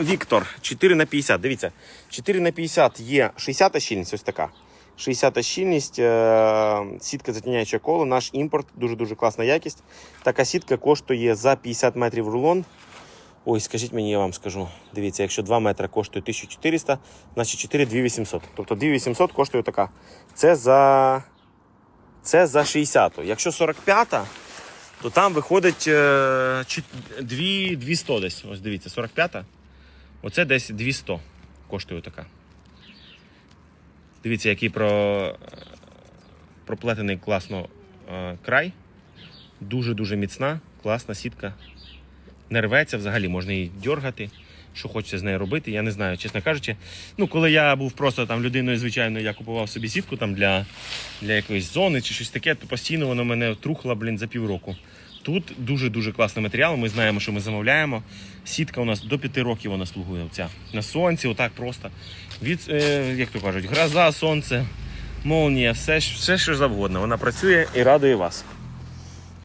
Віктор 4 на 50. Дивіться, 4 на 50 є 60 щільність, ось така. 60 щільність, е, сітка затіняюче коло, наш імпорт, дуже-дуже класна якість. Така сітка коштує за 50 метрів рулон. Ой, скажіть мені, я вам скажу. Дивіться, якщо 2 метри коштує 1400, значить 4 2800. Тобто 2800 коштує така. Це за, це за 60. Якщо 45, то там виходить е, 2 200 десь. Ось дивіться, 45. Оце десь 200 коштує така. Дивіться, який про, проплетений класно е, край. Дуже-дуже міцна, класна сітка. Не рветься взагалі, можна її дергати. Що хочеться з нею робити, я не знаю, чесно кажучи. Ну, коли я був просто там людиною, звичайно, я купував собі сітку там для, для якоїсь зони чи щось таке, то постійно воно мене трухло, блін, за півроку. Тут дуже-дуже класний матеріал. Ми знаємо, що ми замовляємо. Сітка у нас до 5 років вона слугує. Оця. На сонці, отак просто. Від, е, як то кажуть, гроза, сонце, молнія, все, все що завгодно. Вона працює і радує вас.